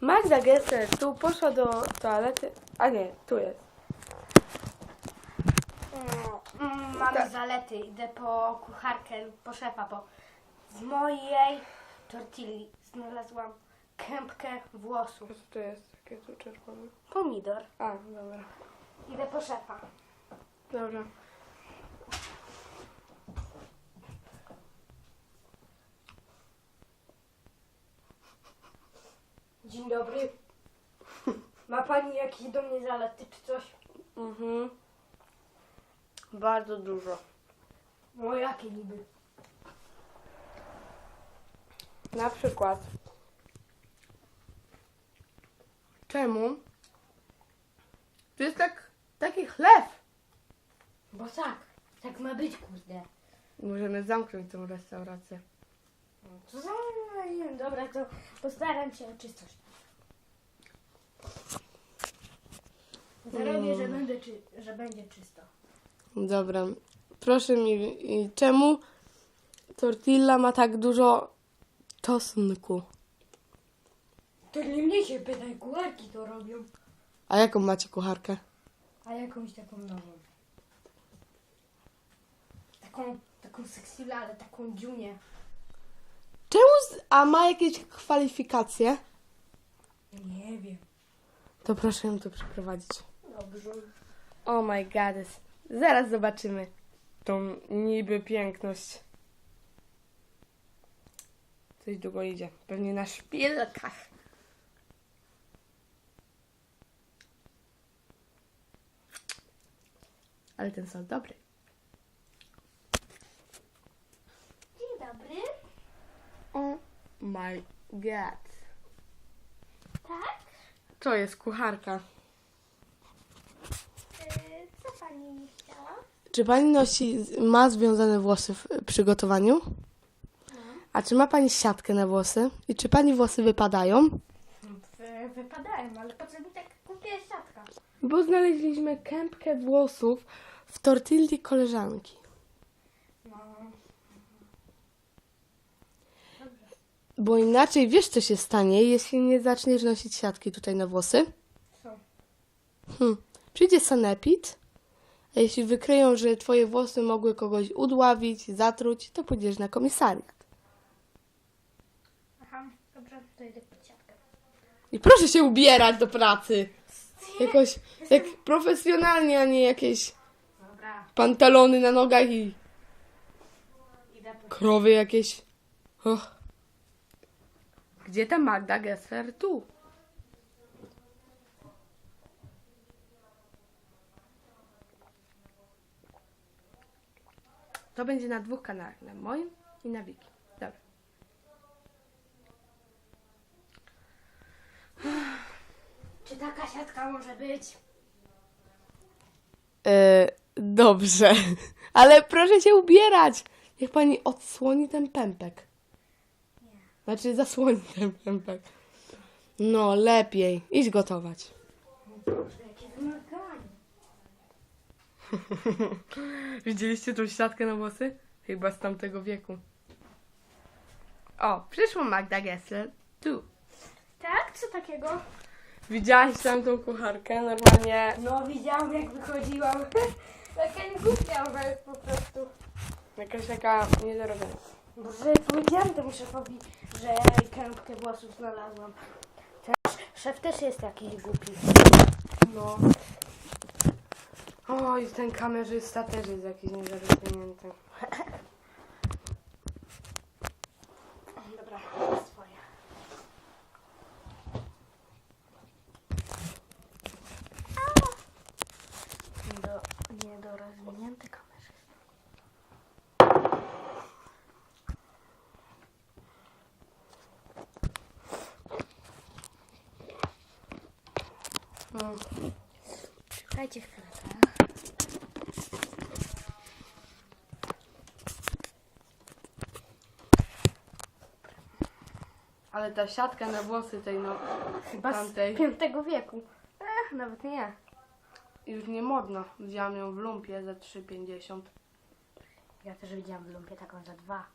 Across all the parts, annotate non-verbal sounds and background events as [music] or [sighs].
Magda Gessler tu poszła do toalety. A nie, tu jest. Mm, mam Tak. zalety. Idę po kucharkę po szefa, bo z mojej tortilli znalazłam kępkę włosów. Co to jest? Jakie tu czerwone? Pomidor. A, dobra. Idę po szefa. Dobra. Dzień dobry. Ma pani jakieś do mnie zalety czy coś? Mhm. Bardzo dużo. No jakie niby? Na przykład. Czemu? To jest tak, taki chleb. Bo tak, tak ma być kurde. Możemy zamknąć tą restaurację. Co za... Dobra, to postaram się o czystość. Zarobię, że, będę czy... że będzie czysto. Dobra. Proszę mi, czemu tortilla ma tak dużo czosnku? To nie mnie się pytaj, kucharki to robią. A jaką macie kucharkę? A jakąś taką nową. Taką, taką sexy ale taką dziunię. Czemu? Z, a ma jakieś kwalifikacje? Nie wiem. To proszę ją tu przyprowadzić. Dobrze. Oh my god. Zaraz zobaczymy tą niby piękność. Coś długo idzie. Pewnie na szpilkach. Ale ten sos dobry. Dzień dobry. Oh my god. Tak? To jest kucharka. Yy, co pani chciała? Czy pani nosi, ma związane włosy w przygotowaniu? A czy ma pani siatkę na włosy? I czy pani włosy wypadają? Wy, wypadają, ale po co mi tak kupię siatka? Bo znaleźliśmy kępkę włosów w tortilli koleżanki. No. Bo inaczej wiesz, co się stanie, jeśli nie zaczniesz nosić siatki tutaj na włosy? Co? Hm. Przyjdzie sanepid, a jeśli wykryją, że twoje włosy mogły kogoś udławić, zatruć, to pójdziesz na komisariat. Aha, dobrze, to idę po siatkę. I proszę się ubierać do pracy. Jakoś jak profesjonalnie, a nie jakieś Dobra, pantalony na nogach i idę krowy jakieś. Och. Gdzie ta Magda Gessler? Tu. To będzie na dwóch kanałach, na moim i na Wiki. Dobra. [sighs] Czy taka siatka może być? E, dobrze, [laughs] ale proszę się ubierać. Niech pani odsłoni ten pępek. Znaczy zasłoni ten pępek. No, lepiej. Idź gotować. [laughs] Widzieliście tą siatkę na włosy? Chyba z tamtego wieku. O, przyszła Magda Gessler. Tu. Tak? Co takiego? Widziałaś tamtą kucharkę? Normalnie No widziałam jak wychodziłam. [laughs] Taka głupia po prostu. jakaś taka niedorobiona. Boże, powiedziałam temu szefowi, że kępkę włosów znalazłam. Ten szef też jest jakiś głupi. No. Oj, ten kamerzysta też jest jakiś niezarozwinięty. Dobra, swoje. Do, niedorozwinięty kamerzysta. No. Czekajcie chwilę. Ale ta siatka na włosy tej no Chyba tamtej z piątego wieku. Ech, nawet nie. już nie modna. Widziałam ją w lumpie za 3,50. Ja też widziałam w lumpie taką za dwa.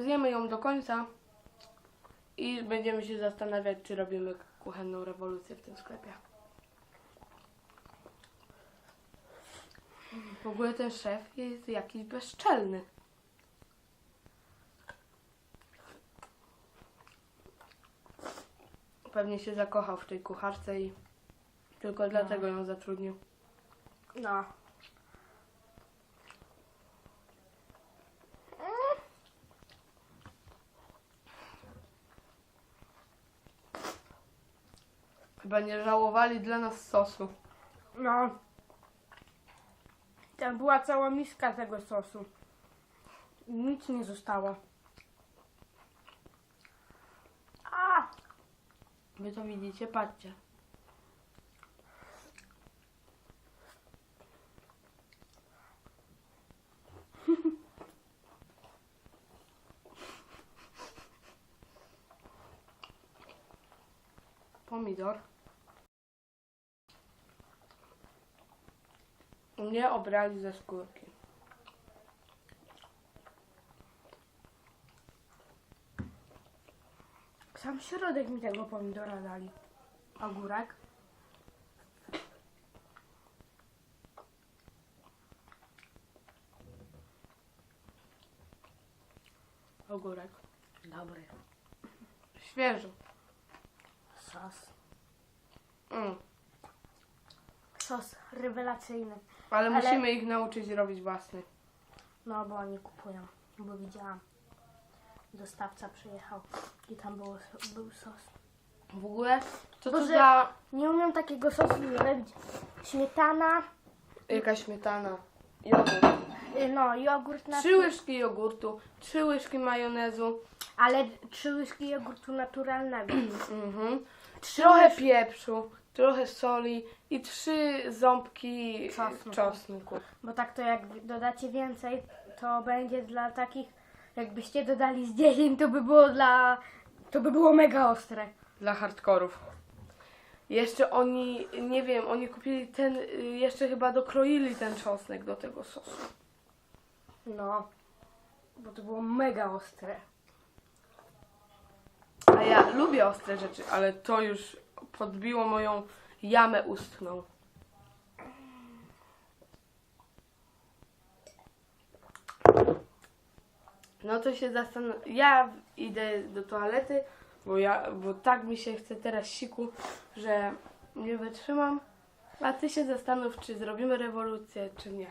zjemy ją do końca i będziemy się zastanawiać, czy robimy kuchenną rewolucję w tym sklepie. W ogóle ten szef jest jakiś bezczelny. Pewnie się zakochał w tej kucharce i tylko dlatego ją zatrudnił. No. Chyba nie żałowali dla nas sosu. No. Tam była cała miska tego sosu. Nic nie zostało. A! Wy to widzicie? Patrzcie. Pomidor. Nie obrali ze skórki. Sam środek mi tego pomidora dali. Ogórek. Ogórek. Dobry. Świeży. Sos. Mm. Sos rewelacyjny. Ale, Ale- musimy ich nauczyć robić własny. No, bo oni kupują. Bo widziałam. Dostawca przyjechał i tam było, był sos. W ogóle, co to Boże. za Nie umiem takiego sosu robić. Śmietana, jaka śmietana? Jogurt. y, no jogurt na Trzy łyżki jogurtu, trzy łyżki majonezu, ale trzy łyżki jogurtu naturalnego. [clears throat] mhm. Trzy trochę łyż- pieprzu, trochę soli i trzy ząbki Czosnku. czosnku. Bo tak to jak dodacie więcej, to będzie dla takich, jakbyście dodali z 10, to by było dla, to by było mega ostre. Dla hardkorów. Jeszcze oni, nie wiem, oni kupili ten, y, jeszcze chyba dokroili ten czosnek do tego sosu. No, bo to było mega ostre. A ja lubię ostre rzeczy, ale to już podbiło moją jamę ustną. No to się zastanawiam. Ja idę do toalety, bo, ja, bo tak mi się chce teraz siku, że nie wytrzymam. A ty się zastanów, czy zrobimy rewolucję, czy nie.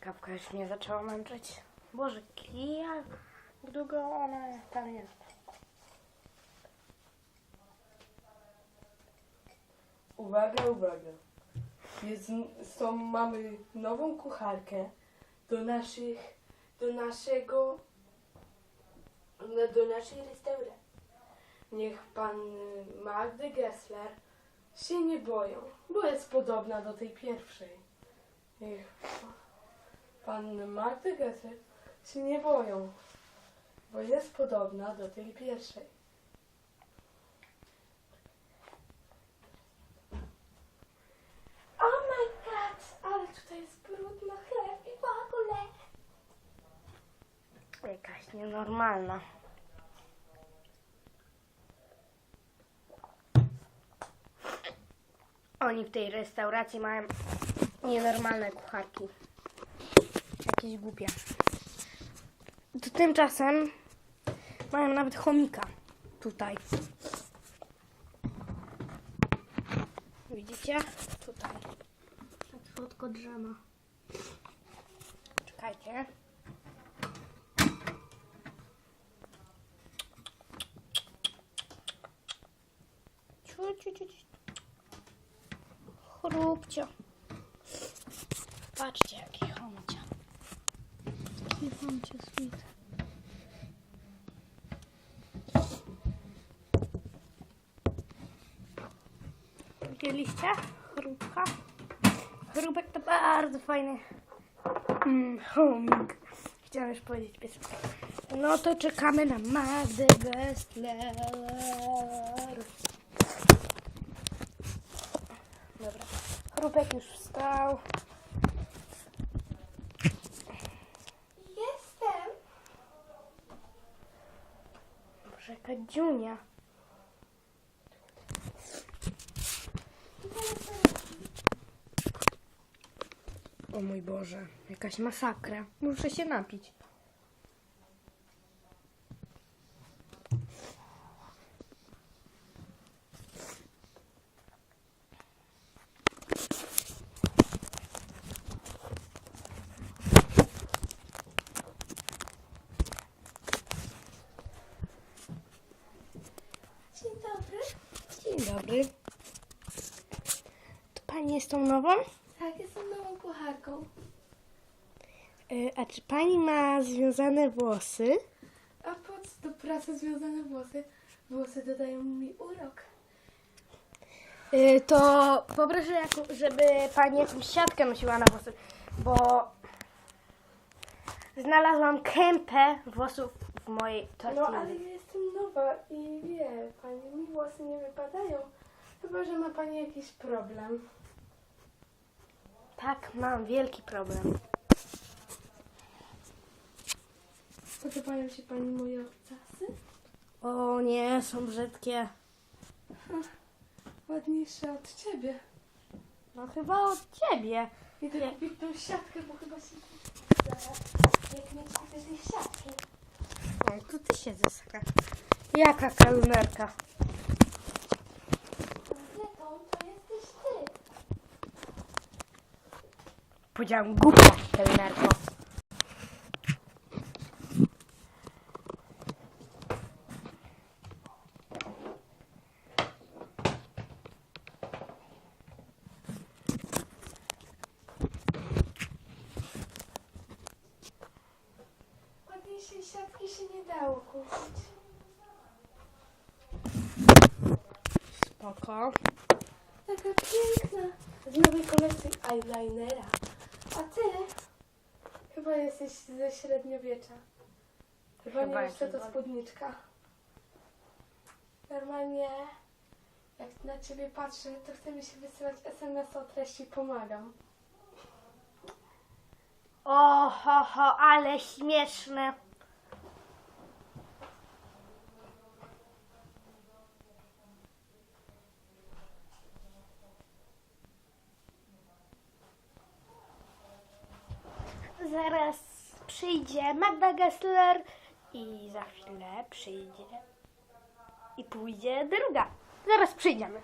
czekawka już mnie zaczęła męczyć. Boże, jak długo ona tam jest. Uwaga, uwaga. Jest, są, mamy nową kucharkę do naszych, do naszego, no, do naszej restauracji. Niech pan y, Magdy Gessler się nie boją, bo jest podobna do tej pierwszej. Niech pan Magdy Gessler się nie boją, bo jest podobna do tej pierwszej. Oh my god, ale tutaj jest brudno chleb i w ogóle. Jakaś nienormalna. Oni w tej restauracji mają nienormalne kucharki jakieś głupie. To tymczasem mają nawet chomika tutaj. Widzicie? Tutaj. Tak słodko drzema. Czekajcie. Ciu, ciu, ciu, ciu. Chrupcio. Patrzcie, jaki chomik. Jaki homcia sweet. Widzieliście? Chrupka. Chrupek to bardzo fajny mm, homing. Chciałam już powiedzieć piesek. No to czekamy na Magdę Gessler. Dobra. Chrupek już wstał. Jestem. Dziunia. O mój Boże, jakaś masakra. Muszę się napić. Dzień dobry. Dzień dobry. To pani jest tą nową? Tak, jestem nową kucharką. Y, A czy pani ma związane włosy? A po co do pracy związane włosy? Włosy dodają mi urok. Y, To poproszę, żeby pani jakąś siatkę nosiła na włosy, bo znalazłam kępę włosów w mojej No ale tortilli. ja jestem nowa i wie pani, mi włosy nie wypadają. Chyba, że ma pani jakiś problem. Tak, mam wielki problem. Podobają się pani moje obcasy? O nie, są brzydkie. Ładniejsze od ciebie. No chyba od ciebie. Idę kupić tą siatkę, bo chyba się... Jak nie kupię tej siatki. O, tu ty siedzę, Saka. Jaka kelnerka? Zetą, to jesteś ty. Powiedziałam głupia kelnerko. Ładniejszej siatki się nie dało kupić. Spoko. Taka piękna. Z nowej kolekcji eyelinera. Chyba jesteś ze średniowiecza. Chyba, Chyba nie wiesz, co to spódniczka. Normalnie, jak na ciebie patrzę, to chce mi się wysyłać SMS o treści pomagam. O, ho, ho, ale śmieszne. Zaraz przyjdzie Magda Gessler i za chwilę przyjdzie i pójdzie druga. Zaraz przyjdziemy.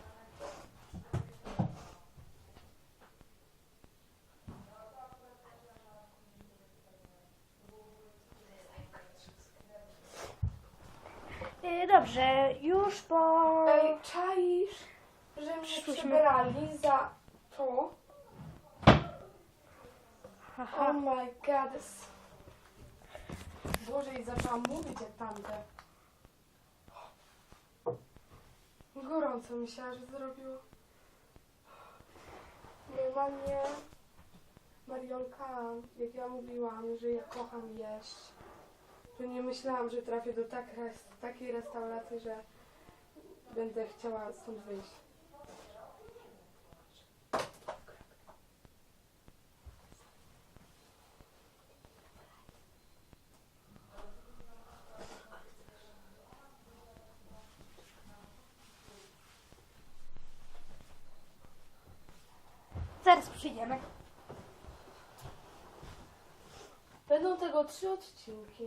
Y, Dobrze, już po... Ej, czaisz, że mnie Przyszłyśmy. przebrali za to? Oh my god. Boże, i zaczęłam mówić jak tamte. Gorąco mi się aż zrobiło. Normalnie Mariolka, jak ja mówiłam, że ja kocham jeść, to nie myślałam, że trafię do tak takiej restauracji, że będę chciała stąd wyjść. Zaraz przyjdziemy. Będą tego trzy odcinki.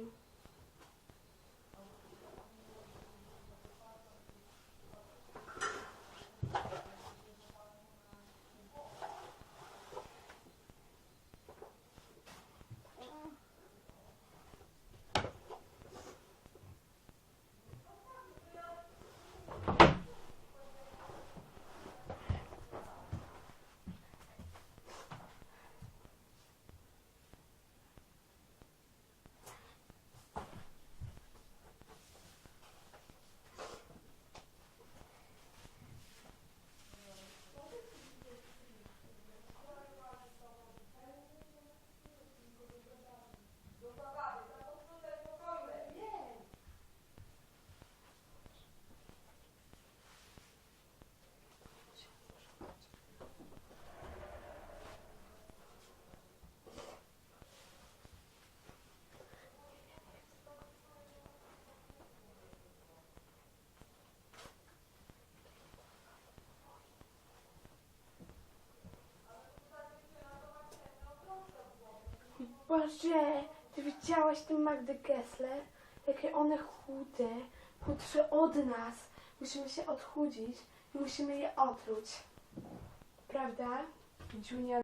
Boże, ty widziałaś tę Magdę Gessler? Jakie one chude, chudsze od nas. Musimy się odchudzić i musimy je otruć. Prawda? Junia